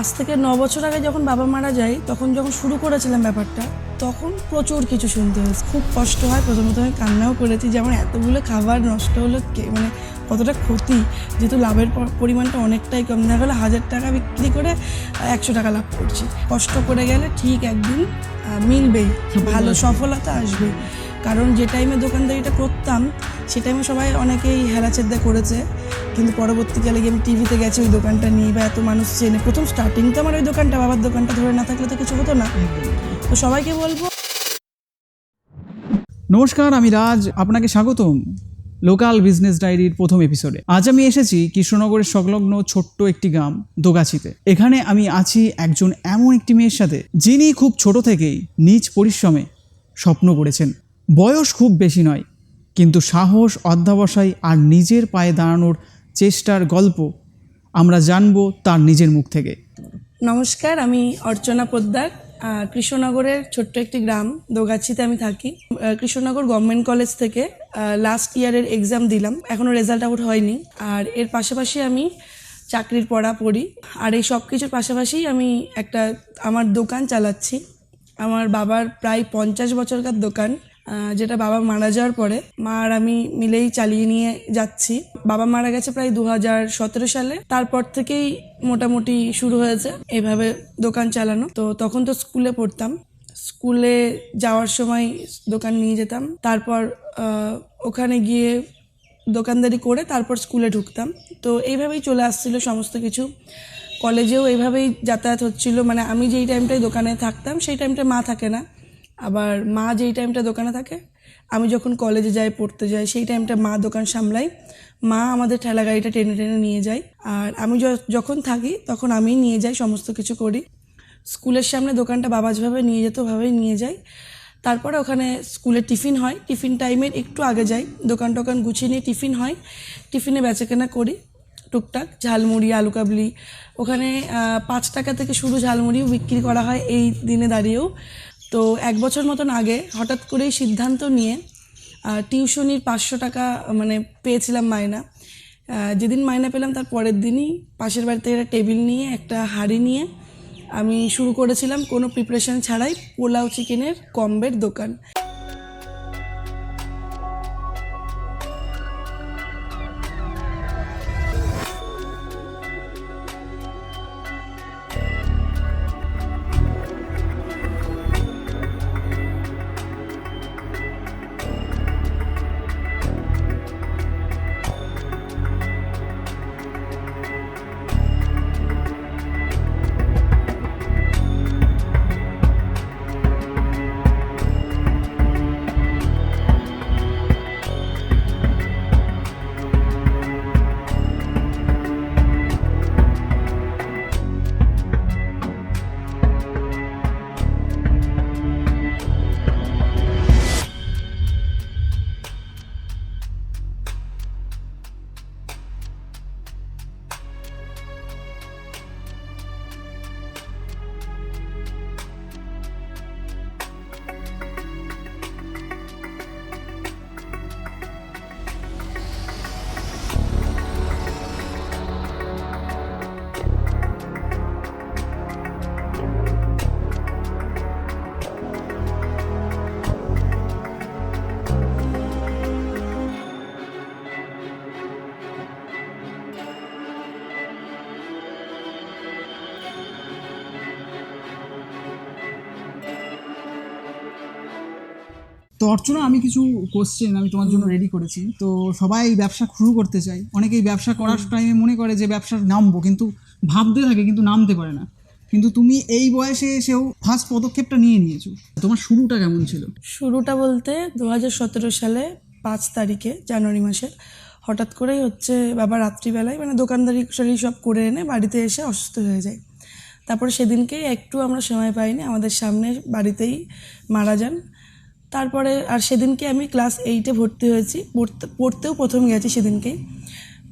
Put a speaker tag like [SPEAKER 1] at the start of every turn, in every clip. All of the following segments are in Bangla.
[SPEAKER 1] আজ থেকে ন বছর আগে যখন বাবা মারা যায় তখন যখন শুরু করেছিলাম ব্যাপারটা তখন প্রচুর কিছু শুনতে হয়েছে। খুব কষ্ট হয় প্রথমত আমি কান্নাও করেছি যে আমার এতগুলো খাবার নষ্ট হলো কে মানে কতটা ক্ষতি যেহেতু লাভের পরিমাণটা অনেকটাই কম। দেখা গেলো হাজার টাকা বিক্রি করে একশো টাকা লাভ করছি। কষ্ট করে গেলে ঠিক একদিন আহ, মিলবেই ভালো সফলতা আসবে কারণ যে টাইমে দোকানদারিটা করতাম, সে টাইমে সবাই অনেকেই হেলাচেদ্দা করেছে। কিন্তু পরবর্তীকালে গিয়ে আমি টিভিতে গেছি, ওই দোকানটা নিয়ে বা এত মানুষ চেনে। প্রথম স্টার্টিং তো আমার ওই দোকানটা, বাবার দোকানটা ধরে না থাকলে তো কিছু হতো না। তো সবাইকে বলব
[SPEAKER 2] নমস্কার, আমি রাজ। আপনাকে স্বাগতম লোকাল বিজনেস ডায়েরির প্রথম এপিসোডে আজ আমি এসেছি কৃষ্ণনগরের সংলগ্ন ছোট্ট একটি গ্রাম, দোগাছিতে। এখানে আমি আছি একজন এমন একটি মেয়ের সাথে, যিনি খুব ছোট থেকেই নিজ পরিশ্রমে স্বপ্ন করেছেন। বয়স খুব বেশি নয়, কিন্তু সাহস, অধ্যাবসায় আর নিজের পায়ে দাঁড়ানোর চেষ্টার গল্প আমরা জানব তার নিজের মুখ থেকে।
[SPEAKER 1] নমস্কার, আমি অর্চনা পোদ্দার কৃষ্ণনগরের ছোট্ট একটি গ্রাম, দোগাছিতে আমি থাকি। কৃষ্ণনগর গভর্নমেন্ট কলেজ থেকে লাস্ট ইয়ারের এক্সাম দিলাম এখনও রেজাল্ট আউট হয়নি। আর এর পাশাপাশি আমি চাকরির পড়া পড়ি। আর এই সব কিছুর পাশাপাশি আমি একটা, আমার দোকান চালাচ্ছি। আমার বাবার প্রায় পঞ্চাশ বছরকার দোকান। যেটা বাবা মারা যাওয়ার পরে, মা আর আমি মিলেই চালিয়ে নিয়ে যাচ্ছি। বাবা মারা গেছে প্রায় দু হাজার সতেরো সালে। তারপর থেকেই মোটামুটি শুরু হয়েছে এভাবে দোকান চালানো। তো তখন তো স্কুলে পড়তাম। স্কুলে যাওয়ার সময় দোকান নিয়ে যেতাম। তারপর ওখানে গিয়ে দোকানদারি করে তারপর স্কুলে ঢুকতাম। তো এইভাবেই চলে আসছিল সমস্ত কিছু। কলেজেও এইভাবেই যাতায়াত হচ্ছিল। মানে আমি যেই টাইমটায় দোকানে থাকতাম, সেই টাইমটা মা থাকে না। আবার মা যেই টাইমটা দোকানে থাকে, আমি যখন কলেজে যাই, পড়তে যাই, সেই টাইমটা মা দোকান সামলাই। মা আমাদের ঠেলা গাড়িটা টেনে টেনে নিয়ে যায়। আর আমি যখন থাকি, তখন আমি নিয়ে যাই, সমস্ত কিছু করি। স্কুলের সামনে দোকানটা বাবা যেভাবে নিয়ে যেত, ওভাবেই নিয়ে যাই। তারপরে ওখানে স্কুলে টিফিন হয়। টিফিন টাইমের একটু আগে যাই। দোকান টোকান গুছিয়ে নিয়ে টিফিন হয়। টিফিনে বেচাকেনা করি, টুকটাক। ঝালমুড়ি আলু কাবলি ওখানে পাঁচ টাকা থেকে শুরু ঝালমুড়িও বিক্রি করা হয় এই দিনে দাঁড়িয়েও। তো এক বছর মতন আগে হঠাৎ করেই সিদ্ধান্ত নিয়ে টিউশনির পাঁচশো টাকা মানে পেয়েছিলাম মায়না যেদিন মায়না পেলাম তার পরের দিনই পাশের বাড়িতে একটা টেবিল নিয়ে, একটা হাঁড়ি নিয়ে আমি শুরু করেছিলাম কোনো প্রিপারেশান ছাড়াই পোলাও চিকেনের কম্বের দোকান।
[SPEAKER 2] অর্চনা আমি কিছু কোশ্চেন আমি তোমার জন্য রেডি করেছি। তো সবাই ব্যবসা শুরু করতে চায়। অনেকেই ব্যবসা করার টাইমে মনে করে যে ব্যবসা নামবো কিন্তু ভাবতে থাকে কিন্তু নামতে পারে না। কিন্তু তুমি এই বয়সে এসেও ফার্স্ট পদক্ষেপটা নিয়ে নিয়েছো। তোমার শুরুটা কেমন ছিল?
[SPEAKER 1] শুরুটা বলতে দু হাজার সতেরো সালে পাঁচ তারিখে জানুয়ারি মাসে হঠাৎ করেই হচ্ছে বাবা রাত্রিবেলায় মানে দোকানদারি সারি সব করে এনে বাড়িতে এসে অসুস্থ হয়ে যায়। তারপরে সেদিনকেই একটু আমরা সময় পাইনি আমাদের সামনে বাড়িতেই মারা যান। তারপরে, আর সেদিনকে আমি ক্লাস এইটে ভর্তি হয়েছি। পড়তে, পড়তেও প্রথম গেছি সেদিনকেই।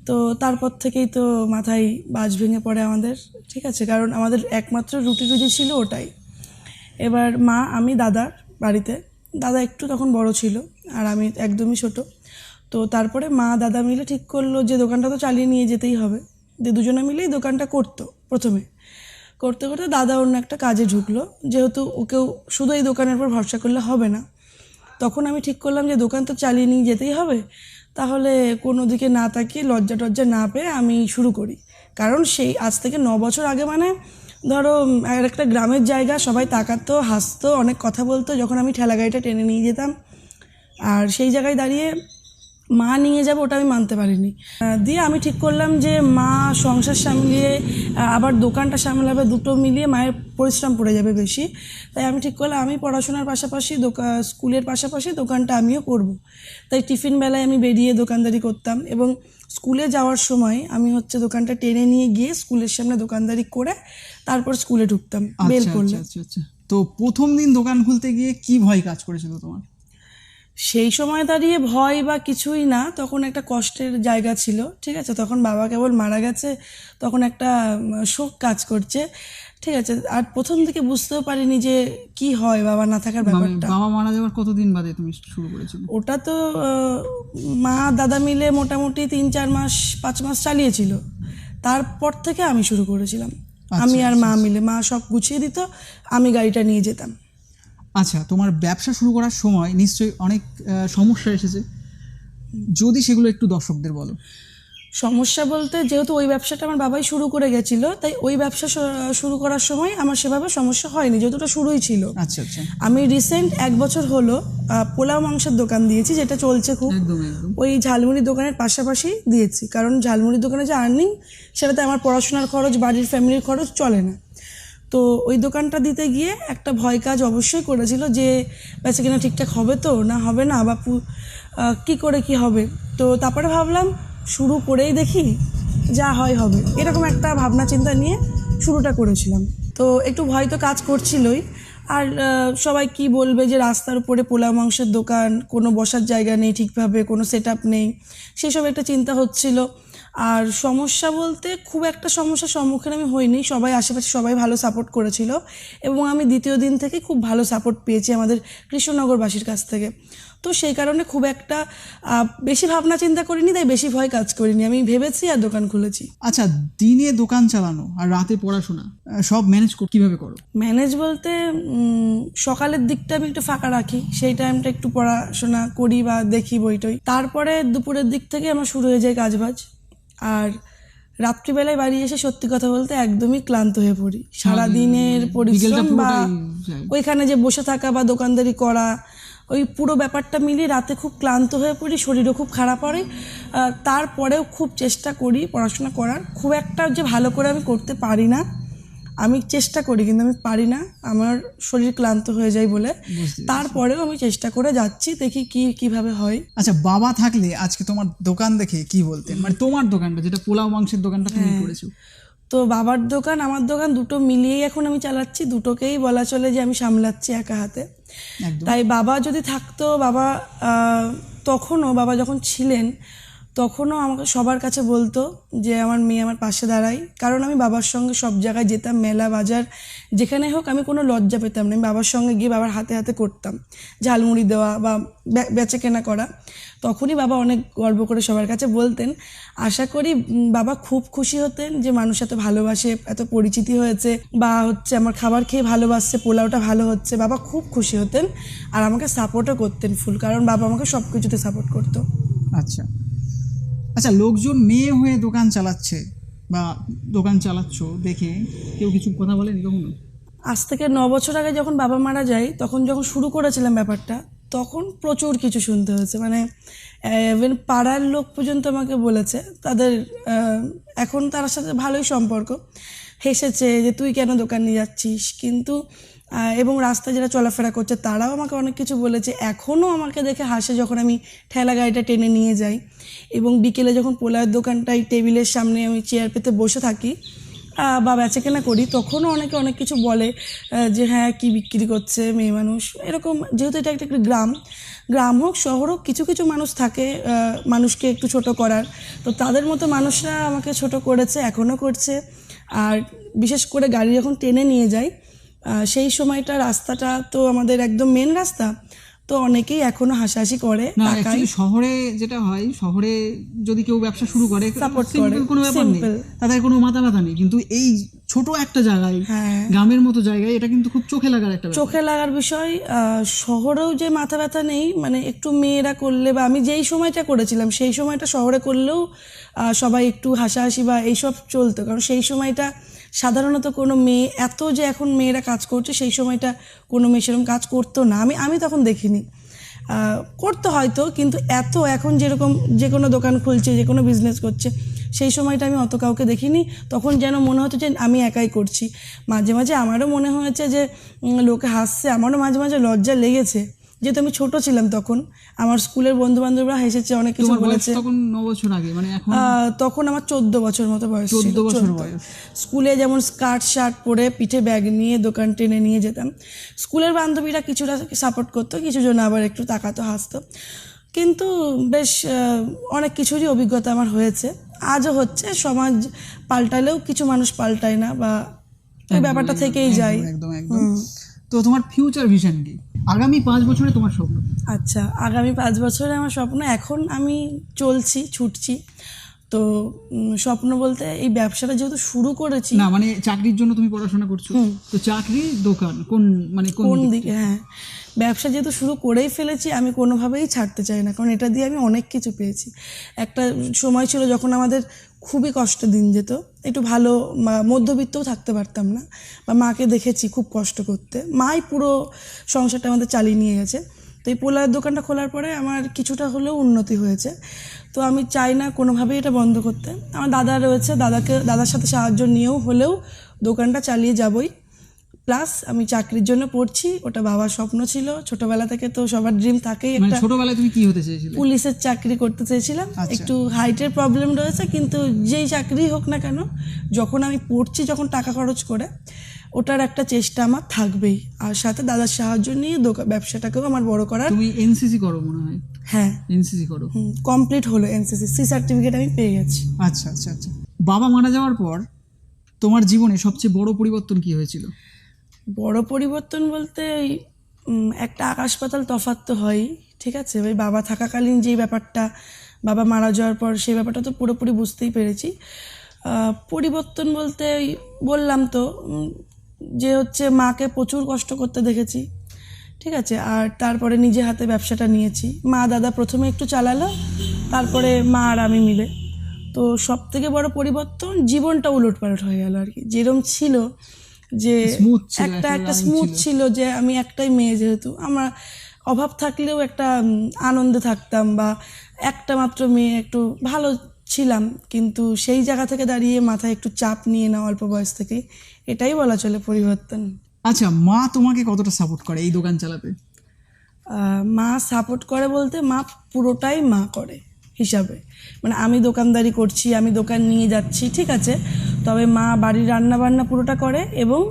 [SPEAKER 1] তো তারপর থেকেই তো মাথায় বাজ ভেঙে পড়ে আমাদের, ঠিক আছে? কারণ আমাদের একমাত্র রুটি রুজি ছিল ওটাই। এবার মা, আমি দাদার বাড়িতে। দাদা একটু তখন বড় ছিল, আর আমি একদমই ছোট। তো তারপরে মা, দাদা মিলে ঠিক করল যে, দোকানটা তো চালিয়ে নিয়ে যেতেই হবে। যে দুজনে মিলেই দোকানটা করতো প্রথমে। করতে করতে দাদা অন্য একটা কাজে ঢুকলো। যেহেতু ওকেও শুধু এই দোকানের উপর ভরসা করলে হবে না। তখন আমি ঠিক করলাম যে, দোকান তো চালিয়ে নিয়ে যেতেই হবে। তাহলে কোনো দিকে না তাকিয়ে লজ্জা টজ্জা না পেয়ে আমি শুরু করি। কারণ সেই আজ থেকে ন বছর আগে মানে ধরো, আর একটা গ্রামের জায়গা, সবাই তাকাতো, হাসতো, অনেক কথা বলতো, যখন আমি ঠেলা গাড়িটা টেনে নিয়ে যেতাম। আর সেই জায়গায় দাঁড়িয়ে মা নিয়ে যাবে ওটা আমি মানতে পারিনি। দিয়ে আমি ঠিক করলাম যে মা সংসার সামলিয়ে আবার দোকানটা সামলাবে দুটো মিলিয়ে মায়ের পরিশ্রম পড়ে যাবে বেশি। তাই আমি ঠিক করলাম আমি পড়াশোনার পাশাপাশি দোকান স্কুলের পাশাপাশি দোকানটা আমিও করব। তাই টিফিন বেলায় আমি বেরিয়ে দোকানদারি করতাম এবং স্কুলে যাওয়ার সময় আমি হচ্ছে দোকানটা টেনে নিয়ে গিয়ে স্কুলের সামনে দোকানদারি করে তারপর স্কুলে ঢুকতাম বেল
[SPEAKER 2] আচ্ছা
[SPEAKER 1] করলে।
[SPEAKER 2] আচ্ছা আচ্ছা আচ্ছা। তো প্রথম দিন দোকান খুলতে গিয়ে কি ভয় কাজ করেছিল তোমার?
[SPEAKER 1] সেই সময় দাঁড়িয়ে ভয় বা কিছুই না তখন একটা কষ্টের জায়গা ছিল ঠিক আছে? তখন বাবা কেবল মারা গেছে তখন একটা শোক কাজ করছে ঠিক আছে? আর প্রথম থেকে বুঝতেও পারিনি যে কি হয় বাবা না থাকার ব্যাপারটা।
[SPEAKER 2] বাবা মারা যাওয়ার কতদিন বাদে তুমি শুরু করেছিলে?
[SPEAKER 1] ওটা তো মা দাদা মিলে মোটামুটি তিন চার মাস পাঁচ মাস চালিয়েছিল। তারপর থেকে আমি শুরু করেছিলাম। আমি আর মা মিলে মা সব গুছিয়ে দিত আমি গাড়িটা নিয়ে যেতাম।
[SPEAKER 2] আচ্ছা তোমার ব্যবসা শুরু করার সময় নিশ্চয়ই অনেক সমস্যা এসেছে। যদি সেগুলো একটু দর্শকদের বলো।
[SPEAKER 1] সমস্যা বলতে যেহেতু ওই ব্যবসাটা আমার বাবাই শুরু করে গেছিল তাই ওই ব্যবসা শুরু করার সময় আমার সেভাবে সমস্যা হয়নি যেহেতু ওটা শুরুই ছিল।
[SPEAKER 2] আচ্ছা আচ্ছা।
[SPEAKER 1] আমি রিসেন্ট এক বছর হলো পোলাও মাংসের দোকান দিয়েছি যেটা চলছে খুব। ওই ঝালমুড়ি দোকানের পাশাপাশি দিয়েছি কারণ ঝালমুড়ি দোকানে যে আর্নিং সেটাতে আমার পড়াশোনার খরচ বাড়ির ফ্যামিলির খরচ চলে না। তো ওই দোকানটা দিতে গিয়ে একটা ভয় কাজ অবশ্যই করেছিল যে, বেঁচে কিনা ঠিকঠাক হবে তো? না হবে না? বা কি করে কি হবে? তো তারপরে ভাবলাম, শুরু করেই দেখি যা হয় হবে। এরকম একটা ভাবনা চিন্তা নিয়ে শুরুটা করেছিলাম। তো একটু ভয় তো কাজ করছিলই। আর সবাই কি বলবে যে রাস্তার উপরে পোলা মাংসের দোকান, কোনো বসার জায়গা নেই ঠিকভাবে, কোনো সেট আপ নেই? সেসব একটা চিন্তা হচ্ছিল। আর সমস্যা বলতে খুব একটা সমস্যার সম্মুখীন আমি হইনি। সবাই আশেপাশে সবাই ভালো সাপোর্ট করেছিল এবং আমি দ্বিতীয় দিন থেকে খুব ভালো সাপোর্ট পেয়েছি আমাদের কৃষ্ণনগরবাসীর কাছ থেকে। তো সেই কারণে খুব একটা বেশি ভাবনা চিন্তা করিনি তাই বেশি ভয় কাজ করিনি। আমি ভেবেছি আর দোকান খুলেছি।
[SPEAKER 2] আচ্ছা দিনে দোকান চালানো আর রাতে পড়াশোনা সব ম্যানেজ কীভাবে করো?
[SPEAKER 1] ম্যানেজ বলতে সকালের দিকটা আমি একটু ফাঁকা রাখি। সেই টাইমটা একটু পড়াশোনা করি বা দেখি বইটই। তারপরে দুপুরের দিক থেকে আমার শুরু হয়ে যায় কাজবাজ। আর রাত্রিবেলায় বাড়ি এসে সত্যি কথা বলতে একদমই ক্লান্ত হয়ে পড়ি। সারাদিনের পরিশ্রম বা ওইখানে যে বসে থাকা বা দোকানদারি করা ওই পুরো ব্যাপারটা মিলিয়ে রাতে খুব ক্লান্ত হয়ে পড়ি শরীরও খুব খারাপ হয় তারপরেও খুব চেষ্টা করি পড়াশোনা করার। খুব একটা যে ভালো করে আমি করতে পারি না। আমি চেষ্টা করি কিন্তু আমি পারি না। আমার শরীর ক্লান্ত হয়ে যায় বলে। তারপরেও আমি চেষ্টা করে যাচ্ছি দেখি কি কীভাবে হয়।
[SPEAKER 2] আচ্ছা বাবা থাকলে আজকে তোমার দোকান দেখে কি বলতেন? মানে তোমার দোকানটা যেটা পোলাও মাংসের দোকানটা তুমি করেছ।
[SPEAKER 1] তো বাবার দোকান আমার দোকান দুটো মিলিয়েই এখন আমি চালাচ্ছি দুটোকেই বলা চলে যে আমি সামলাচ্ছি একা হাতে। তাই বাবা যদি থাকতো বাবা তখনও বাবা যখন ছিলেন তখনও আমাকে সবার কাছে বলতো যে, আমার মেয়ে আমার পাশে দাঁড়ায়। কারণ আমি বাবার সঙ্গে সব জায়গায় যেতাম, মেলা, বাজার, যেখানে হোক আমি কোনো লজ্জা পেতাম না। আমি বাবার সঙ্গে গিয়ে বাবার হাতে হাতে করতাম, ঝালমুড়ি দেওয়া বা বেচে কেনা করা। তখনই বাবা অনেক গর্ব করে সবার কাছে বলতেন। আশা করি বাবা খুব খুশি হতেন যে, মানুষ এত ভালোবাসে, এত পরিচিতি হয়েছে বা হচ্ছে আমার খাবার খেয়ে ভালোবাসছে, পোলাওটা ভালো হচ্ছে। বাবা খুব খুশি হতেন আর আমাকে সাপোর্টও করতেন ফুল কারণ বাবা আমাকে সব কিছুতে সাপোর্ট করতো।
[SPEAKER 2] আচ্ছা। আচ্ছা লোকজন মেয়ে হয়ে দোকান চালাচ্ছে বা দোকান চালাচ্ছ দেখে কেউ কিছু কথা বলেনি কখনো?
[SPEAKER 1] আজ থেকে ন বছর আগে যখন বাবা মারা যায়, তখন যখন শুরু করেছিলাম ব্যাপারটা, তখন প্রচুর কিছু শুনতে হয়েছে। মানে ইভেন পাড়ার লোক পর্যন্ত আমাকে বলেছে, তাদের এখন তার সাথে ভালোই সম্পর্ক। হেসেছে যে, তুই কেন দোকান নিয়ে যাচ্ছিস? কিন্তু এবং রাস্তায় যারা চলাফেরা করছে, তারাও আমাকে অনেক কিছু বলেছে। এখনও আমাকে দেখে হাসে যখন আমি ঠেলা গাড়িটা টেনে নিয়ে যাই। এবং বিকেলে যখন পোলাওয়ের দোকানটায় টেবিলের সামনে আমি চেয়ার পেতে বসে থাকি বা বেচা কেনা করি, তখনও অনেকে অনেক কিছু বলে যে হ্যাঁ কি বিক্রি করছে মেয়ে মানুষ। এরকম, যেহেতু এটা একটা একটা গ্রাম গ্রাম হোক, শহর হোক, কিছু কিছু মানুষ থাকে মানুষকে একটু ছোট করার। তো তাদের মতো মানুষরা আমাকে ছোট করেছে এখনও করছে। আর বিশেষ করে গাড়ি যখন টেনে নিয়ে যায় সেই সময়টা রাস্তাটা তো আমাদের একদম মেন রাস্তা। তো অনেকেই এখনও হাসাহাসি করে
[SPEAKER 2] শহরে যেটা হয় শহরে যদি কেউ ব্যবসা শুরু করে কোনো ব্যাপার নেই। তাদের কোনো মাথা ব্যথা নেই। কিন্তু এই ছোট একটা জায়গায়
[SPEAKER 1] হ্যাঁ।
[SPEAKER 2] গ্রামের মতো জায়গায় এটা কিন্তু খুব চোখে লাগার একটা
[SPEAKER 1] চোখে লাগার বিষয় আহ, শহরেও যে মাথা ব্যথা নেই মানে একটু মেয়েরা করলে বা আমি যেই সময়টা করেছিলাম সেই সময়টা শহরে করলেও আহ, সবাই একটু হাসাহাসি বা এইসব চলতো। কারণ সেই সময়টা সাধারণত কোনো মেয়ে, এত যে এখন মেয়েরা কাজ করছে, সেই সময়টা কোনো মেয়ে সেরকম কাজ করতো না। আমি আমি তখন দেখিনি। করতো হয়তো, কিন্তু এত এখন যেরকম যে কোনো দোকান খুলছে, যে কোনো বিজনেস করছে, সেই সময়টা আমি অত কাউকে দেখিনি। তখন যেন মনে হতো যে আমি একাই করছি। মাঝে মাঝে আমারও মনে হয়েছে যে লোকে হাসছে, আমারও মাঝে মাঝে লজ্জা লেগেছে। যেহেতু আমি ছোট ছিলাম তখন আমার স্কুলের বন্ধু বান্ধবরা হেসেছে অনেক কিছু বলেছে।
[SPEAKER 2] তখন ন বছর আগে মানে এখন?
[SPEAKER 1] তখন আমার চোদ্দ বছর মতো বয়স
[SPEAKER 2] 14 বছর বয়স।
[SPEAKER 1] স্কুলে যেমন স্কার্ট শার্ট পরে পিঠে ব্যাগ নিয়ে দোকান টেনে নিয়ে যেতাম। স্কুলের বান্ধবীরা কিছুটা সাপোর্ট করতো কিছু জন আবার একটু তাকাতো হাসতো। কিন্তু বেশ অনেক কিছুরই অভিজ্ঞতা আমার হয়েছে। আজও হচ্ছে সমাজ পাল্টালেও কিছু মানুষ পাল্টায় না বা এই ব্যাপারটা থেকেই যায়।
[SPEAKER 2] একদম একদম। তো তোমার ফিউচার ভিশন কি? আগামী পাঁচ বছরে তোমার স্বপ্ন
[SPEAKER 1] আচ্ছা আগামী পাঁচ বছরে আমার স্বপ্ন এখন আমি চলছি ছুটছি। তো স্বপ্ন বলতে এই ব্যবসাটা যেহেতু শুরু করেছি।
[SPEAKER 2] না মানে চাকরির জন্য তুমি পড়াশোনা করছ। তো চাকরি দোকান কোন মানে কোন
[SPEAKER 1] কোন
[SPEAKER 2] দিকে?
[SPEAKER 1] হ্যাঁ। ব্যবসা যেহেতু শুরু করেই ফেলেছি আমি কোনোভাবেই ছাড়তে চাই না। কারণ এটা দিয়ে আমি অনেক কিছু পেয়েছি। একটা সময় ছিল যখন আমাদের খুবই কষ্ট দিন যেত। একটু ভালো মধ্যবিত্তও থাকতে পারতাম না। বা মাকে দেখেছি খুব কষ্ট করতে। মাই পুরো সংসারটা আমাদের চালিয়ে নিয়ে গেছে। তো এই পোলার দোকানটা খোলার পরে আমার কিছুটা হলেও উন্নতি হয়েছে। তো আমি চাই না কোনোভাবেই এটা বন্ধ করতে। আমার দাদা রয়েছে, দাদাকে, দাদার সাথে সাহায্য নিয়েও হলেও দোকানটা চালিয়ে যাবই। প্লাস আমি চাকরির জন্য পড়ছি ওটা বাবার স্বপ্ন ছিল। ছোটবেলা থেকে তো সবার ড্রিম থাকেই
[SPEAKER 2] মানে
[SPEAKER 1] একটা
[SPEAKER 2] ছোটবেলায় তুমি কি হতে চেয়েছিলে?
[SPEAKER 1] পুলিশের চাকরি করতে চেয়েছিলাম।
[SPEAKER 2] আচ্ছা।
[SPEAKER 1] একটু হাইটের প্রবলেম রয়েছে কিন্তু যেই চাকরি হোক না কেন যখন আমি পড়ছি যখন টাকা খরচ করে ওটার একটা চেষ্টা আমার থাকবেই। আর সাথে দাদার সাহায্য নিয়ে দোকান ব্যবসাটাকেও আমার বড় করার
[SPEAKER 2] তুমি এনসিসি করো মনে হয়।
[SPEAKER 1] হ্যাঁ।
[SPEAKER 2] এনসিসি করো।
[SPEAKER 1] কমপ্লিট হলো এনসিসি সি সার্টিফিকেট আমি পেয়ে গেছি।
[SPEAKER 2] আচ্ছা আচ্ছা আচ্ছা। বাবা মারা যাওয়ার পর তোমার জীবনে সবচেয়ে বড় পরিবর্তন কি হয়েছিল?
[SPEAKER 1] বড় পরিবর্তন বলতে ওই, একটা আকাশ পাতাল তফাৎ তো হয়ই ঠিক আছে? ওই বাবা থাকাকালীন যেই ব্যাপারটা বাবা মারা যাওয়ার পর সেই ব্যাপারটা তো পুরোপুরি বুঝতেই পেরেছি। পরিবর্তন বলতে বললাম তো যে হচ্ছে মাকে প্রচুর কষ্ট করতে দেখেছি ঠিক আছে? আর তারপরে নিজে হাতে ব্যবসাটা নিয়েছি। মা দাদা প্রথমে একটু চালালো তারপরে মা আর আমি মিলে। তো সব থেকে বড় পরিবর্তন জীবনটা উলট পালট হয়ে গেল আর কি। যেরম ছিল যে একটা
[SPEAKER 2] একটা
[SPEAKER 1] স্মুথ
[SPEAKER 2] ছিল।
[SPEAKER 1] যে আমি একটাই মেয়ে যেহেতু আমার অভাব থাকলেও একটা আনন্দে থাকতাম বা একটা মাত্র মেয়ে একটু ভালো ছিলাম কিন্তু সেই জায়গা থেকে দাঁড়িয়ে মাথায় একটু চাপ নিয়ে না অল্প বয়স থেকে এটাই বলা চলে পরিবর্তন।
[SPEAKER 2] আচ্ছা মা তোমাকে কতটা সাপোর্ট করে এই দোকান চালাতে?
[SPEAKER 1] মা সাপোর্ট করে বলতে মা পুরোটাই মা করে। হিসাবে। মানে আমি দোকানদারি করছি আমি দোকান নিয়ে যাচ্ছি ঠিক আছে? তবে মা বাড়ির রান্না বান্না পুরোটা করে এবং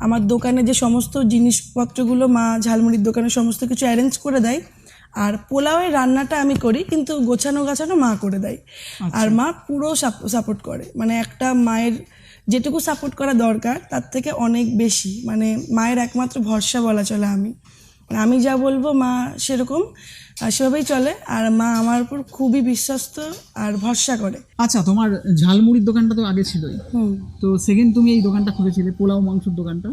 [SPEAKER 1] আমার দোকানে যে সমস্ত জিনিসপত্রগুলো মা ঝালমুড়ির দোকানে সমস্ত কিছু অ্যারেঞ্জ করে দেয় আর পোলাওয়ের রান্নাটা আমি করি কিন্তু গোছানো গাছানো মা করে দেয়। আর মা পুরো সাপোর্ট করে। মানে একটা মায়ের যেটুকু সাপোর্ট করা দরকার তার থেকে অনেক বেশি। মানে মায়ের একমাত্র ভরসা বলা চলে আমি। আমি যা বলব মা সেরকম সেভাবেই চলে আর মা আমার উপর খুবই বিশ্বস্ত আর ভরসা করে।
[SPEAKER 2] আচ্ছা তোমার ঝালমুড়ির দোকানটা তো আগে ছিলই।
[SPEAKER 1] হুম।
[SPEAKER 2] তো সেকেন্ড তুমি এই দোকানটা খুলেছিলে পোলাও মাংসের দোকানটা।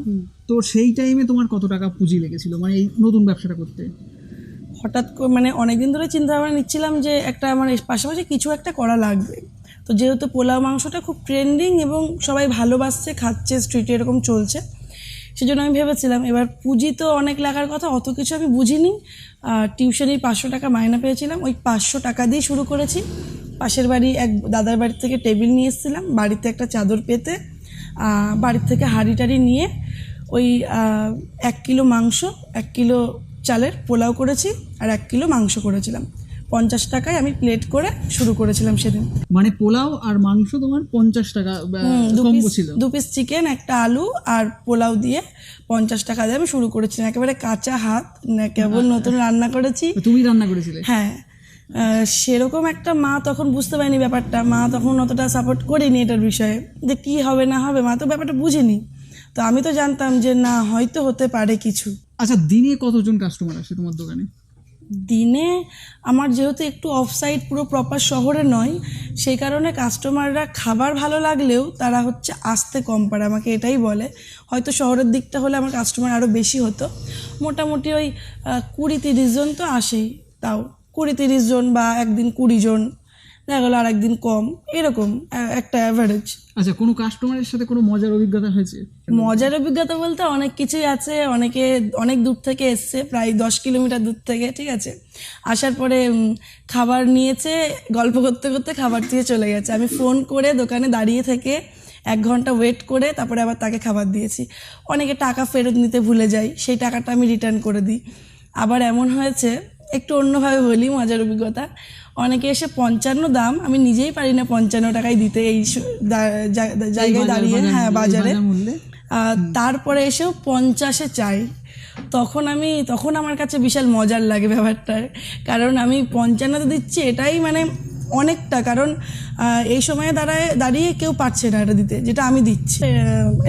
[SPEAKER 2] তো সেই টাইমে তোমার কত টাকা পুঁজি লেগেছিল? মানে এই নতুন ব্যবসাটা করতে।
[SPEAKER 1] হঠাৎ করে মানে অনেকদিন ধরে চিন্তা ভাবনা নিচ্ছিলাম যে একটা আমার পাশাপাশি কিছু একটা করা লাগবে। তো যেহেতু পোলাও মাংসটা খুব ট্রেন্ডিং এবং সবাই ভালোবাসছে খাচ্ছে স্ট্রিটে এরকম চলছে সেজন্য আমি ভেবেছিলাম, এবার পুঁজি তো অনেক লাগার কথা, অত কিছু আমি বুঝিনি। টিউশনি পাঁচশো টাকা মাইনা পেয়েছিলাম, ওই পাঁচশো টাকা দিয়ে শুরু করেছি। পাশের বাড়ি এক দাদার বাড়ি থেকে টেবিল নিয়ে এসেছিলাম, বাড়িতে একটা চাদর পেতে বাড়ির থেকে হাঁড়ি টাড়ি নিয়ে ওই এক কিলো মাংস, এক কিলো চালের পোলাও করেছি আর এক কিলো মাংস করেছিলাম। পঞ্চাশ টাকায় আমি প্লেট করে শুরু করেছিলাম সেদিন।
[SPEAKER 2] মানে পোলাও আর মাংস তোমার পঞ্চাশ টাকা
[SPEAKER 1] দু
[SPEAKER 2] কম্বো
[SPEAKER 1] পিস
[SPEAKER 2] ছিল।
[SPEAKER 1] দু পিস চিকেন একটা আলু আর পোলাও দিয়ে পঞ্চাশ টাকা দিয়ে আমি শুরু করেছিলাম। একেবারে কাঁচা হাত কেবল নতুন রান্না করেছি।
[SPEAKER 2] তুমি রান্না করেছিলে?
[SPEAKER 1] হ্যাঁ। সেরকম একটা মা তখন বুঝতে পারেনি ব্যাপারটা। মা তখন অতটা সাপোর্ট করিনি এটার বিষয়ে। যে কি হবে না হবে মা তো ব্যাপারটা বুঝিনি। তো আমি তো জানতাম যে না হয়তো হতে পারে কিছু।
[SPEAKER 2] আচ্ছা দিনে কতজন কাস্টমার আসে তোমার দোকানে?
[SPEAKER 1] দিনে আমার যেহেতু একটু অফসাইড পুরো প্রপার শহরে নয়, সেই কারণে কাস্টমাররা খাবার ভালো লাগলেও তারা হচ্ছে আসতে কম পারে, আমাকে এটাই বলে। হয়তো শহরের দিকটা হলে আমার কাস্টমার আরও বেশি হতো। মোটামুটি ওই কুড়ি তিরিশ জন তো আসেই, তাও কুড়ি তিরিশ জন বা একদিন কুড়ি জন দেখা গেলো আর একদিন কম। এরকম একটা অ্যাভারেজ
[SPEAKER 2] আচ্ছা কোনো কাস্টমারের সাথে কোনো মজার অভিজ্ঞতা হয়েছে?
[SPEAKER 1] মজার অভিজ্ঞতা বলতে অনেক কিছুই আছে। অনেকে অনেক দূর থেকে এসছে প্রায় দশ কিলোমিটার দূর থেকে ঠিক আছে? আসার পরে খাবার নিয়েছে গল্প করতে করতে খাবার দিয়ে চলে গেছে। আমি ফোন করে দোকানে দাঁড়িয়ে থেকে এক ঘণ্টা ওয়েট করে তারপরে আবার তাকে খাবার দিয়েছি। অনেকে টাকা ফেরত নিতে ভুলে যায় সেই টাকাটা আমি রিটার্ন করে দিই। আবার এমন হয়েছে একটু অন্যভাবে বলি মজার অভিজ্ঞতা। অনেকে এসে পঞ্চান্ন দাম আমি নিজেই পারি না পঞ্চান্ন টাকায় দিতে এই জায়গায় দাঁড়িয়ে হ্যাঁ বাজারে। তারপরে এসেও পঞ্চাশে চাই। তখন আমি তখন আমার কাছে বিশাল মজার লাগে ব্যাপারটা। কারণ আমি পঞ্চান্নতে দিচ্ছি এটাই মানে অনেকটা। কারণ এই সময়ে দাঁড়ায় দাঁড়িয়ে কেউ পারছে না এটা দিতে যেটা আমি দিচ্ছি।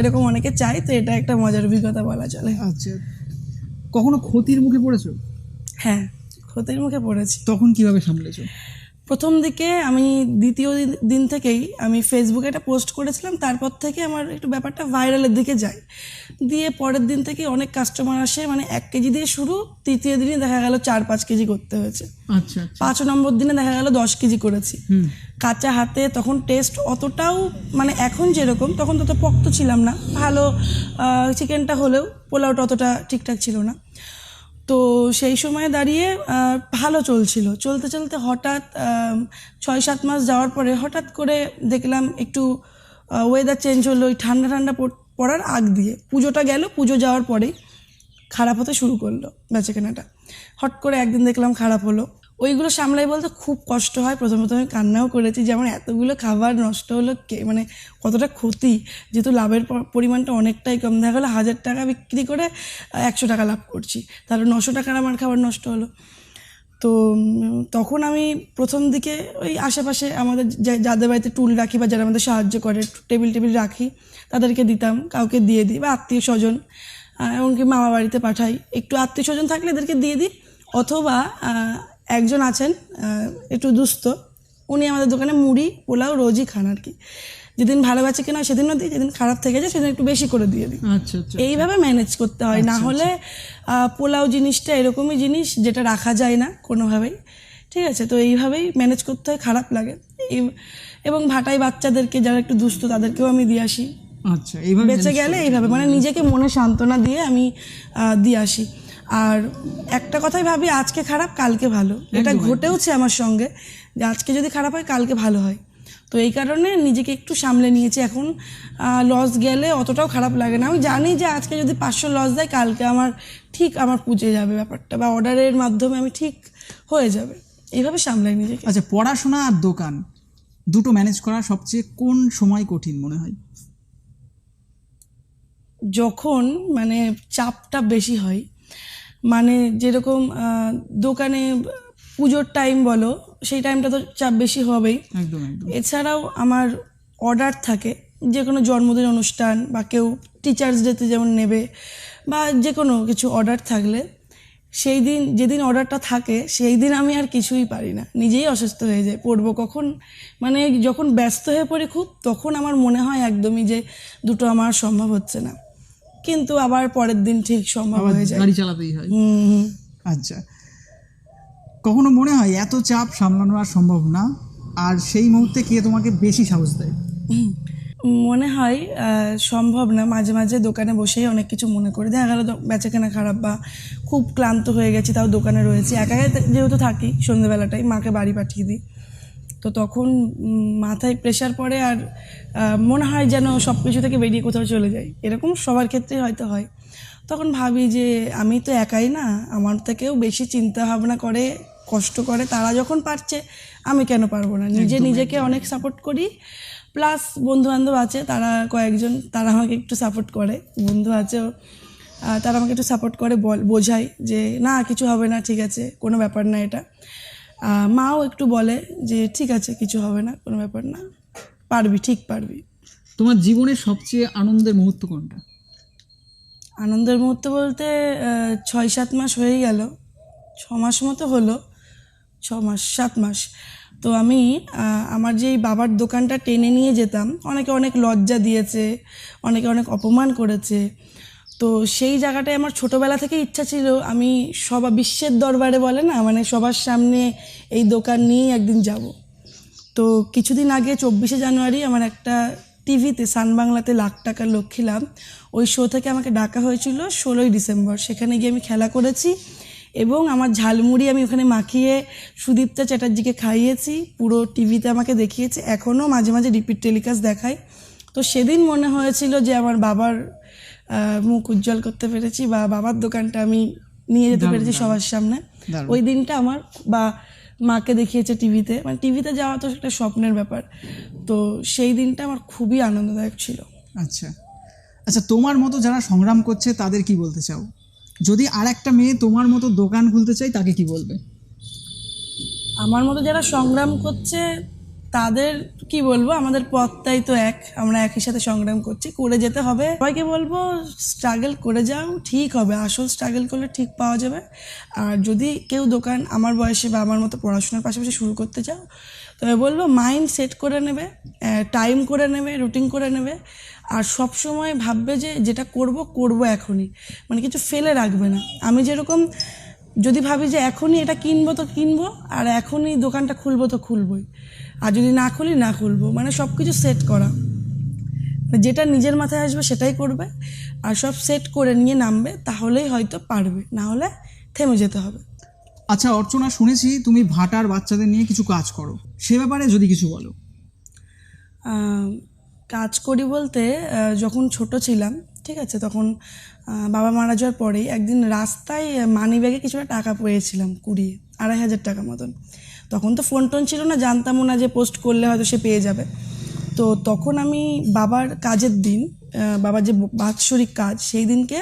[SPEAKER 1] এরকম অনেকে চাই তো এটা একটা মজার অভিজ্ঞতা বলা চলে।
[SPEAKER 2] আচ্ছা। কখনো ক্ষতির মুখে পড়েছো?
[SPEAKER 1] হ্যাঁ। ক্ষতির মুখে পড়েছি।
[SPEAKER 2] তখন কীভাবে সামলেছো?
[SPEAKER 1] প্রথম দিকে আমি দ্বিতীয় দিন- থেকেই আমি ফেসবুকে একটা পোস্ট করেছিলাম তারপর থেকে আমার একটু ব্যাপারটা ভাইরালের দিকে যায়। দিয়ে পরের দিন থেকে অনেক কাস্টমার আসে মানে এক কেজি দিয়ে শুরু তৃতীয় দিনে দেখা গেল চার পাঁচ কেজি করতে হয়েছে।
[SPEAKER 2] আচ্ছা আচ্ছা।
[SPEAKER 1] পাঁচ নম্বর দিনে দেখা গেল দশ কেজি করেছি। কাঁচা হাতে তখন টেস্ট অতটাও মানে এখন যেরকম তখন তত পক্ত ছিলাম না। ভালো চিকেনটা হলেও পোলাওটা অতটা ঠিকঠাক ছিল না। তো সেই সময় দাঁড়িয়ে ভালো চলছিল। চলতে চলতে হঠাৎ ছয় সাত মাস যাওয়ার পরে হঠাৎ করে দেখলাম একটু ওয়েদার চেঞ্জ হলো, ওই ঠান্ডা ঠান্ডা পড়- পড়ার আগ দিয়ে। পুজোটা গেল, পুজো যাওয়ার পরেই খারাপ হতে শুরু করল বেচাকেনাটা। হট করে একদিন দেখলাম খারাপ হলো। ওইগুলো সামলাই বলতে খুব কষ্ট হয়। প্রথম প্রথমে কান্নাও করেছি যেমন এতগুলো খাবার নষ্ট হলো কে মানে কতটা ক্ষতি, যেহেতু লাভের পরিমাণটা অনেকটাই কম। দেখা গেলো হাজার টাকা বিক্রি করে একশো টাকা লাভ করছি। তাহলে নশো টাকার আমার খাবার নষ্ট হলো। তো তখন আমি প্রথম দিকে ওই আশেপাশে আমাদের যাদের বাড়িতে টুল রাখি বা যারা আমাদের সাহায্য করে, টেবিল টেবিল রাখি, তাদেরকে দিতাম, কাউকে দিয়ে দিই বা আত্মীয় স্বজন এমনকি মামা বাড়িতে পাঠাই। একটু আত্মীয় স্বজন থাকলে এদেরকে দিয়ে দিই, অথবা একজন আছেন একটু দুস্থ। উনি আমাদের দোকানে মুড়ি পোলাও রোজই খান আর কি। যেদিন ভালো বাচ্চা কেনা হয় সেদিনও দিই যেদিন খারাপ থেকে যায় সেদিন একটু বেশি করে দিয়ে দিই।
[SPEAKER 2] আচ্ছা আচ্ছা
[SPEAKER 1] এইভাবে ম্যানেজ করতে হয়। না হলে পোলাও জিনিসটা এরকমই জিনিস যেটা রাখা যায় না কোনোভাবেই। ঠিক আছে? তো এইভাবেই ম্যানেজ করতে হয় খারাপ লাগে। এবং ভাটাই বাচ্চাদেরকে যারা একটু দুস্থ তাদেরকেও আমি দিয়ে আসি।
[SPEAKER 2] আচ্ছা এইভাবে
[SPEAKER 1] বেঁচে গেলে এইভাবে মানে নিজেকে মনে সান্ত্বনা দিয়ে আমি দিয়ে আসি। আর একটা কথাই ভাবি আজকে খারাপ কালকে ভালো। এটা ঘটেওছে আমার সঙ্গে যে আজকে যদি খারাপ হয় কালকে ভালো হয়। তো এই কারণে নিজেকে একটু সামলে নিয়েছি। এখন লস গেলে অতটাও খারাপ লাগে না। আমি জানি যে আজকে যদি পাঁচশো লস দেয় কালকে আমার ঠিক আমার পুজে যাবে ব্যাপারটা বা অর্ডারের মাধ্যমে আমি ঠিক হয়ে যাবে। এইভাবে সামলাই নিজেকে।
[SPEAKER 2] আচ্ছা পড়াশোনা আর দোকান দুটো ম্যানেজ করা সবচেয়ে কোন সময় কঠিন মনে হয়?
[SPEAKER 1] যখন মানে চাপটা বেশি হয় মানে যেরকম দোকানে পুজোর টাইম বলো সেই টাইমটা তো চাপ বেশি হবেই।
[SPEAKER 2] একদম
[SPEAKER 1] এছাড়াও আমার অর্ডার থাকে যে কোনো জন্মদিন অনুষ্ঠান বা কেউ টিচার্স ডেতে যেমন নেবে বা যে কোনো কিছু অর্ডার থাকলে সেই দিন যেদিন অর্ডারটা থাকে সেই দিন আমি আর কিছুই পারি না। নিজেই অসুস্থ হয়ে যাই পড়ব কখন? মানে যখন ব্যস্ত হয়ে পড়ি খুব তখন আমার মনে হয় একদমই যে দুটো আমার সম্ভব হচ্ছে না। কিন্তু আবার পরের দিন ঠিক সম্ভব হয়ে যায়।
[SPEAKER 2] গাড়ি চালাতেই হয়। আচ্ছা। কখনো মনে হয় এত চাপ সামলানো আর সম্ভব না? আর সেই মুহূর্তে কে তোমাকে বেশি সাহস দেয়?
[SPEAKER 1] মনে হয় সম্ভব না। মাঝে মাঝে দোকানে বসেই অনেক কিছু মনে করে। দেখা গেলো বেচা কেনা খারাপ বা খুব ক্লান্ত হয়ে গেছি তাও দোকানে রয়েছি। একা একা যেহেতু থাকি সন্ধ্যেবেলাটাই মাকে বাড়ি পাঠিয়ে দিই। তো তখন মাথায় প্রেশার পড়ে আর মনে হয় যেন সব কিছু থেকে বেরিয়ে কোথাও চলে যায় এরকম সবার ক্ষেত্রেই হয়তো হয়। তখন ভাবি যে আমি তো একাই না আমার থেকেও বেশি চিন্তা ভাবনা করে কষ্ট করে তারা যখন পারছে আমি কেন পারব না? নিজে নিজেকে অনেক সাপোর্ট করি। প্লাস বন্ধু বান্ধব আছে তারা কয়েকজন তারা আমাকে একটু সাপোর্ট করে। বন্ধু আছে তারা আমাকে একটু সাপোর্ট করে বল বোঝায় যে না কিছু হবে না ঠিক আছে কোনো ব্যাপার না এটা। মাও একটু বলে যে ঠিক আছে কিছু হবে না কোনো ব্যাপার না পারবি ঠিক পারবি।
[SPEAKER 2] তোমার জীবনের সবচেয়ে আনন্দের মুহূর্ত কোনটা?
[SPEAKER 1] আনন্দের মুহূর্ত বলতে ছয় সাত মাস হয়ে গেল ছ মাস মতো হলো ছ মাস সাত মাস। তো আমি আমার যেই বাবার দোকানটা টেনে নিয়ে যেতাম অনেকে অনেক লজ্জা দিয়েছে অনেকে অনেক অপমান করেছে তো সেই জায়গাটায় আমার ছোটোবেলা থেকে ইচ্ছা ছিল। আমি সবা, বিশ্বের দরবারে বলে না মানে সবার সামনে এই দোকান নিয়েই একদিন যাব। তো কিছুদিন আগে চব্বিশে জানুয়ারি আমার একটা টিভিতে, সান বাংলাতে লাখ টাকার লক্ষ্মী লাভ ওই শো থেকে আমাকে ডাকা হয়েছিল ষোলোই ডিসেম্বর। সেখানে গিয়ে আমি খেলা করেছি এবং আমার ঝালমুড়ি আমি ওখানে মাখিয়ে সুদীপ্তা চ্যাটার্জিকে খাইয়েছি, পুরো টিভিতে আমাকে দেখিয়েছে। এখনও মাঝে মাঝে রিপিট টেলিকাস্ট দেখায়। তো সেদিন মনে হয়েছিল যে আমার বাবার মুখ উজ্জ্বল করতে পেরেছি বা বাবার দোকানটা আমি নিয়ে যেতে পেরেছি সবার সামনে। ওই দিনটা আমার বা মাকে দেখিয়েছে টিভিতে। মানে টিভিতে যাওয়া তো একটা স্বপ্নের ব্যাপার। তো সেই দিনটা আমার খুবই আনন্দদায়ক ছিল।
[SPEAKER 2] আচ্ছা। আচ্ছা তোমার মতো যারা সংগ্রাম করছে তাদের কি বলতে চাও? যদি আর একটা মেয়ে তোমার মতো দোকান খুলতে চাই তাকে কি বলবে?
[SPEAKER 1] আমার মতো যারা সংগ্রাম করছে তাদের, কি বলব, আমাদের পথটাই তো এক। আমরা একই সাথে সংগ্রাম করছি, করে যেতে হবে। সবাইকে বলব স্ট্রাগল করে যাও, ঠিক হবে। আসল স্ট্রাগল করলে ঠিক পাওয়া যাবে। আর যদি কেউ দোকান আমার বয়সে বা আমার মতো পড়াশোনার পাশাপাশি শুরু করতে চাও, তবে বলব মাইন্ড সেট করে নেবে টাইম করে নেবে রুটিন করে নেবে। আর সব সময় ভাববে যে যেটা করব করব এখনই। মানে কিছু ফেলে রাখবে না। আমি যেরকম, যদি ভাবি যে এখনই এটা কিনবো তো কিনবো, আর এখনই দোকানটা খুলবো তো খুলবোই। আর যদি না খুলি না খুলবো। মানে সব কিছু সেট করা। মানে যেটা নিজের মাথায় আসবে সেটাই করবে। আর সব সেট করে নিয়ে নামবে তাহলেই হয়তো পারবে। না হলে থেমে যেতে হবে।
[SPEAKER 2] আচ্ছা অর্চনা শুনেছি তুমি ভাটার বাচ্চাদের নিয়ে কিছু কাজ করো। সে ব্যাপারে যদি কিছু বলো।
[SPEAKER 1] কাজ করি বলতে যখন ছোট ছিলাম ঠিক আছে তখন বাবা মারা যাওয়ার পরেই একদিন রাস্তায় মানি ব্যাগে কিছু একটা টাকা পেয়েছিলাম কুড়িয়ে আড়াই হাজার টাকা মতন। তখন তো ফোন টোন ছিল না, জানতামও না যে পোস্ট করলে হয়তো সে পেয়ে যাবে। তো তখন আমি বাবার কাজের দিন বাবার যে বাৎসরিক কাজ, সেই দিনকে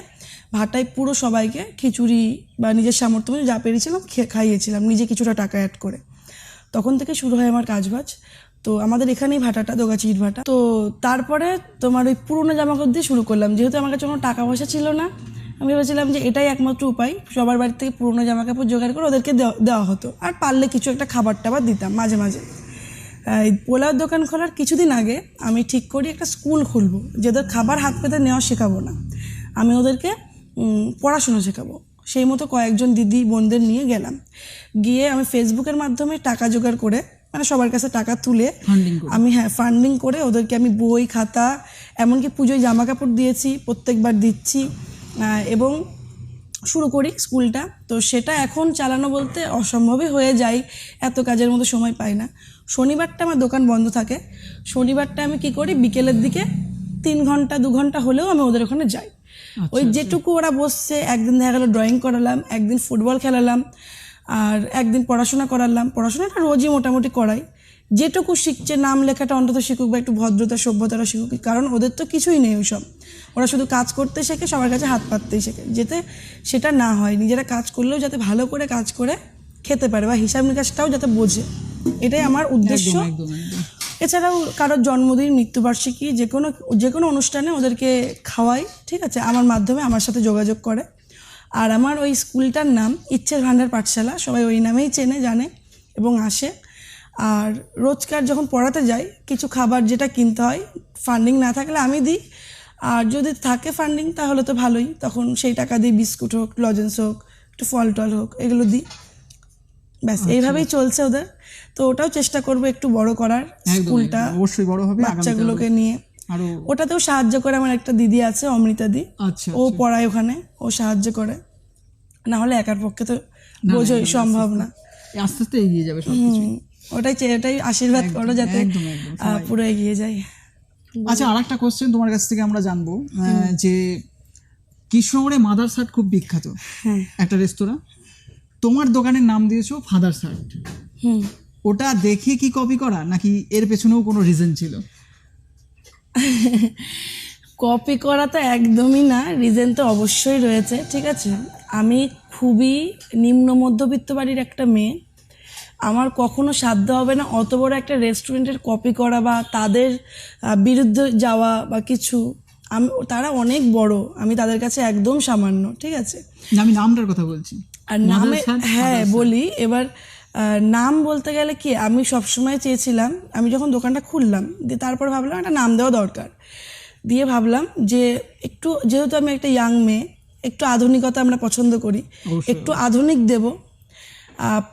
[SPEAKER 1] ভাটায় পুরো সবাইকে খিচুড়ি বা নিজের সামর্থ্য মতো যা পেরেছিলাম খাইয়েছিলাম, নিজে কিছুটা টাকা অ্যাড করে। তখন থেকে শুরু হয় আমার কাজবাজ। তো আমাদের এখানেই ভাটাটা দোগাচি ইট ভাটা। তো তারপরে তোমার ওই পুরোনো জামা কাপড় দিয়ে শুরু করলাম। যেহেতু আমার কাছে কোনো টাকা পয়সা ছিল না আমি ভেবেছিলাম যে এটাই একমাত্র উপায় সবার বাড়ি থেকে পুরোনো জামা কাপড় জোগাড় করে ওদেরকে দেওয়া- দেওয়া হতো। আর পারলে কিছু একটা খাবার টাবার দিতাম মাঝে মাঝে। এই পোলাওর দোকান খোলার কিছুদিন আগে আমি ঠিক করি একটা স্কুল খুলবো যেদের খাবার হাত পেতে নেওয়া শেখাবো না। আমি ওদেরকে পড়াশোনা শেখাবো। সেই মতো কয়েকজন দিদি বোনদের নিয়ে গেলাম। গিয়ে আমি ফেসবুকের মাধ্যমে টাকা জোগাড় করে মানে সবার কাছে টাকা তুলে আমি হ্যাঁ ফান্ডিং করে ওদেরকে আমি বই খাতা এমনকি পুজোয় জামা কাপড় দিয়েছি প্রত্যেকবার দিচ্ছি। এবং শুরু করি স্কুলটা। তো সেটা এখন চালানো বলতে অসম্ভবই হয়ে যায় এত কাজের মতো সময় পাই না। শনিবারটা আমার দোকান বন্ধ থাকে। শনিবারটা আমি কি করি বিকেলের দিকে তিন ঘণ্টা দু ঘণ্টা হলেও আমি ওদের ওখানে যাই। ওই যেটুকু ওরা বসছে একদিন দেখা গেলো ড্রয়িং করালাম একদিন ফুটবল খেলালাম আর একদিন পড়াশোনা করালাম। পড়াশোনাটা রোজই মোটামুটি করাই। যেটুকু শিখছে নাম লেখাটা অন্তত শিখুক বা একটু ভদ্রতা সভ্যতাটা শিখুক কারণ ওদের তো কিছুই নেই ওইসব। ওরা শুধু কাজ করতে শেখে সবার কাছে হাত পাততেই শেখে। যেতে সেটা না হয় নিজেরা কাজ করলেও যাতে ভালো করে কাজ করে খেতে পারে বা হিসাব নিকাশটাও যাতে বোঝে। এটাই আমার উদ্দেশ্য। এছাড়াও কারোর জন্মদিন মৃত্যুবার্ষিকী যে কোনো যে কোনো অনুষ্ঠানে ওদেরকে খাওয়াই ঠিক আছে? আমার মাধ্যমে আমার সাথে যোগাযোগ করে। আর আমার ওই স্কুলটার নাম ইচ্ছের ভাণ্ডার পাঠশালা সবাই ওই নামেই চেনে জানে এবং আসে। আর রোজকার যখন পড়াতে যাই কিছু খাবার যেটা কিনতে হয় ফান্ডিং না থাকলে আমি দিই। আর যদি থাকে ফান্ডিং তাহলে তো ভালোই। তখন সেই টাকা দিই বিস্কুট হোক লজেন্স হোক একটু ফল টল হোক এগুলো দিই। ব্যাস এইভাবেই চলছে ওদের। তো ওটাও চেষ্টা করব একটু বড় করার স্কুলটা
[SPEAKER 2] অবশ্যই বড় হবে
[SPEAKER 1] বাচ্চাগুলোকে নিয়ে। ওটাতেও সাহায্য করে আমার একটা দিদি আছে অমৃতা দি।
[SPEAKER 2] আচ্ছা
[SPEAKER 1] ও পড়ায় ওখানে ও সাহায্য করে। না হলে একার পক্ষে তো বোঝোই সম্ভব না।
[SPEAKER 2] আস্তে আস্তে এগিয়ে যাবে সব
[SPEAKER 1] হুম, ওটাই ওটাই আশীর্বাদ করো যাতে পুরো এগিয়ে যায়।
[SPEAKER 2] আচ্ছা আর একটা কোশ্চেন তোমার কাছ থেকে আমরা জানব যে কৃষ্ণগড়ে মাদার সার্ট খুব বিখ্যাত।
[SPEAKER 1] হ্যাঁ।
[SPEAKER 2] একটা রেস্তোরাঁ তোমার দোকানের নাম দিয়েছ ফাদার সার্ট ওটা দেখে কি কপি করা নাকি এর পেছনেও কোনো রিজন ছিল?
[SPEAKER 1] কপি করা তো একদমই না রিজন তো অবশ্যই রয়েছে ঠিক আছে? আমি খুবই নিম্ন মধ্যবিত্ত বাড়ির একটা মেয়ে আমার কখনো সাধ্য হবে না অত বড় একটা রেস্টুরেন্টের কপি করা বা তাদের বিরুদ্ধে যাওয়া বা কিছু। আমি তারা অনেক বড় আমি তাদের কাছে একদম সামান্য ঠিক আছে?
[SPEAKER 2] আমি নামটার কথা বলছি।
[SPEAKER 1] আর নামে হ্যাঁ বলি এবার নাম বলতে গেলে কি আমি সবসময় চেয়েছিলাম আমি যখন দোকানটা খুললাম দিয়ে তারপর ভাবলাম একটা নাম দেওয়া দরকার। দিয়ে ভাবলাম যে একটু যেহেতু আমি একটা ইয়াং মেয়ে একটু আধুনিকতা আমরা পছন্দ করি একটু আধুনিক দেব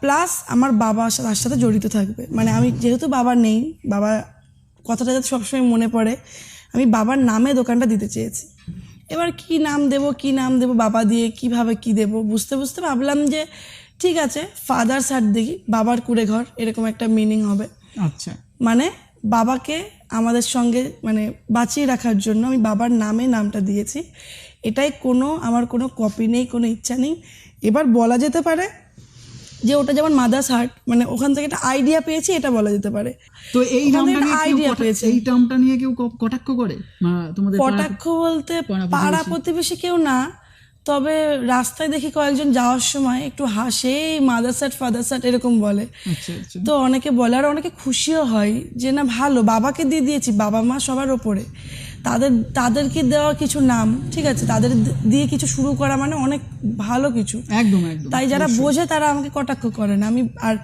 [SPEAKER 1] প্লাস আমার বাবা তার সাথে জড়িত থাকবে। মানে আমি যেহেতু বাবা নেই বাবা কথাটা যাতে সবসময় মনে পড়ে আমি বাবার নামে দোকানটা দিতে চেয়েছি। এবার কি নাম দেব কি নাম দেব বাবা দিয়ে কীভাবে কি দেব বুঝতে বুঝতে ভাবলাম যে ঠিক আছে ফাদার সার দেখি বাবার কুড়ে ঘর এরকম একটা মিনিং হবে।
[SPEAKER 2] আচ্ছা।
[SPEAKER 1] মানে বাবাকে আমাদের সঙ্গে মানে বাঁচিয়ে রাখার জন্য আমি বাবার নামে নামটা দিয়েছি। এটাই কোনো আমার কোনো কপি নেই কোনো ইচ্ছা নেই। এবার বলা যেতে পারে যে ওটা যেমন মাদার্স হার্ট মানে ওখান থেকে একটা আইডিয়া পেয়েছি এটা বলা যেতে পারে।
[SPEAKER 2] তো এই
[SPEAKER 1] idea পেয়েছে।
[SPEAKER 2] এই নামটা নিয়ে কেউ কটাক্ষ করে? তোমাদের
[SPEAKER 1] কটাক্ষ বলতে
[SPEAKER 2] পাড়া
[SPEAKER 1] প্রতিবেশী। কেউ না তবে রাস্তায় দেখি কয়েকজন যাওয়ার সময় একটু হাসে মাদার সাট ফাদার সাট এরকম বলে।
[SPEAKER 2] আচ্ছা আচ্ছা।
[SPEAKER 1] তো অনেকে বলে আর অনেকে খুশিও হয় যে না ভালো বাবাকে দিয়ে দিয়েছি বাবা মা সবার ওপরে। তাদের তাদেরকে দেওয়া কিছু নাম ঠিক আছে? তাদের দিয়ে কিছু শুরু করা মানে অনেক ভালো কিছু।
[SPEAKER 2] একদম একদম
[SPEAKER 1] তাই যারা বোঝে তারা আমাকে কটাক্ষ করে না। আমি আর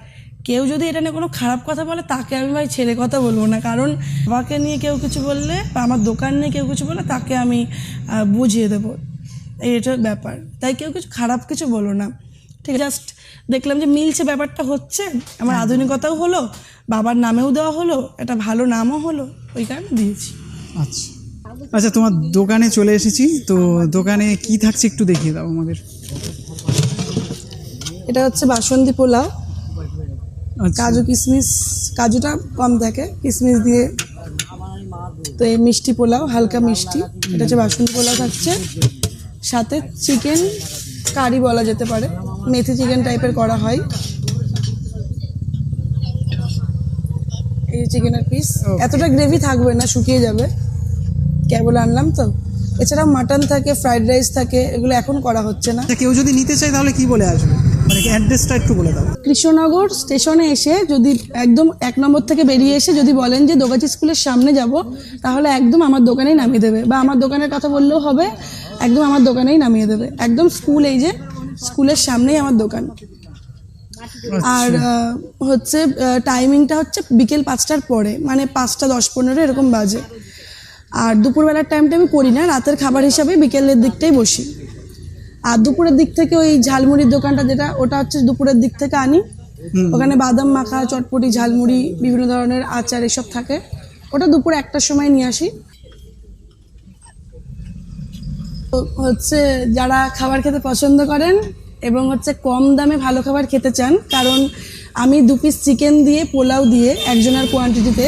[SPEAKER 1] কেউ যদি এটা নিয়ে কোনো খারাপ কথা বলে তাকে আমি ভাই ছেড়ে কথা বলব না। কারণ বাবাকে নিয়ে কেউ কিছু বললে বা আমার দোকান নিয়ে কেউ কিছু বললে তাকে আমি বুঝিয়ে দেবো। এই এটা ব্যাপার। তাই কেউ কিছু খারাপ কিছু বলো না। ঠিক জাস্ট দেখলাম যে মিলছে ব্যাপারটা হচ্ছে আমার আধুনিকতাও হলো বাবার নামেও দেওয়া হলো একটা ভালো নামও হলো ওই কারণে দিয়েছি।
[SPEAKER 2] আচ্ছা। আচ্ছা তোমার দোকানে চলে এসেছি তো দোকানে কি থাকছে একটু দেখিয়ে দাও আমাদের।
[SPEAKER 1] এটা হচ্ছে বাসন্তী পোলাও।
[SPEAKER 2] আচ্ছা।
[SPEAKER 1] কাজু কিশমিশ কাজুটা কম থাকে কিশমিশ দিয়ে। তো এই মিষ্টি পোলাও হালকা মিষ্টি। এটা হচ্ছে বাসন্তী পোলাও থাকছে। সাথে চিকেন কারি বলা যেতে পারে। মেথি চিকেন টাইপের করা হয়। এই চিকেনের পিস। এতটা গ্রেভি থাকবে না শুকিয়ে যাবে। কেবল আনলাম তো। এছাড়াও মাটন থাকে ফ্রাইড রাইস থাকে এগুলো এখন করা হচ্ছে না।
[SPEAKER 2] আচ্ছা কেউ যদি নিতে চায় তাহলে কি বলে আসবে? মানে অ্যাড্রেসটা একটু বলে দাও।
[SPEAKER 1] কৃষ্ণনগর স্টেশনে এসে যদি একদম এক নম্বর থেকে বেরিয়ে এসে যদি বলেন যে দোগাচি স্কুলের সামনে যাব তাহলে একদম আমার দোকানেই নামিয়ে দেবে বা আমার দোকানের কথা বললেও হবে একদম আমার দোকানেই নামিয়ে দেবে। একদম স্কুল এই যে স্কুলের সামনেই আমার দোকান। আর হচ্ছে টাইমিংটা হচ্ছে বিকেল পাঁচটার পরে মানে পাঁচটা দশ পনেরো এরকম বাজে। আর দুপুরবেলার টাইমটা আমি করি না রাতের খাবার হিসাবে বিকেলের দিকটাই বসি। আর দুপুরের দিক থেকে ওই ঝালমুড়ির দোকানটা যেটা ওটা হচ্ছে দুপুরের দিক থেকে আনি। ওখানে বাদাম মাখা চটপটি ঝালমুড়ি বিভিন্ন ধরনের আচার এসব থাকে। ওটা দুপুর একটার সময় নিয়ে আসি। হচ্ছে যারা খাবার খেতে পছন্দ করেন এবং হচ্ছে কম দামে ভালো খাবার খেতে চান কারণ আমি দু পিস চিকেন দিয়ে পোলাও দিয়ে একজনের কোয়ান্টিটিতে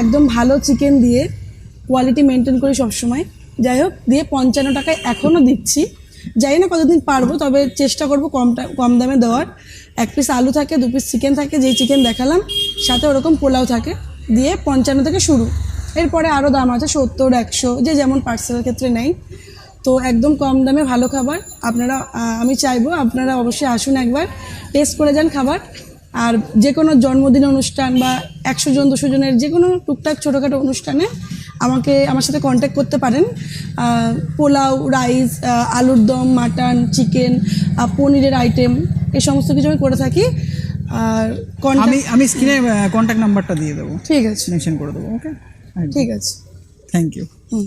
[SPEAKER 1] একদম ভালো চিকেন দিয়ে কোয়ালিটি মেনটেন করি সবসময়। যাই হোক দিয়ে পঞ্চান্ন টাকায় এখনও দিচ্ছি। জানি না কতদিন পারব, তবে চেষ্টা করব কম কম দামে দেওয়ার। এক পিস আলু থাকে, দু পিস চিকেন থাকে, যেই চিকেন দেখালাম, সাথে ওরকম পোলাও থাকে। দিয়ে পঞ্চান্ন থেকে শুরু। এরপরে আরও দাম আছে সত্তর, একশো, যে যেমন পার্সেলের ক্ষেত্রে নেই। তো একদম কম দামে ভালো খাবার। আপনারা আমি চাইব আপনারা অবশ্যই আসুন একবার টেস্ট করে যান খাবার। আর যে কোনো জন্মদিন অনুষ্ঠান বা একশো জন, দুশো জনের যে কোনো টুকটাক ছোটোখাটো অনুষ্ঠানে আমাকে আমার সাথে কন্ট্যাক্ট করতে পারেন। পোলাও রাইস আলুর দম মাটন চিকেন পনিরের আইটেম এ সমস্ত কিছু আমি করে থাকি। আর
[SPEAKER 2] আমি আমি স্ক্রিনে কন্ট্যাক্ট নাম্বারটা দিয়ে দেবো।
[SPEAKER 1] ঠিক আছে।
[SPEAKER 2] মেনশন করে দেবো ওকে
[SPEAKER 1] ঠিক আছে।
[SPEAKER 2] Thank you
[SPEAKER 1] hmm.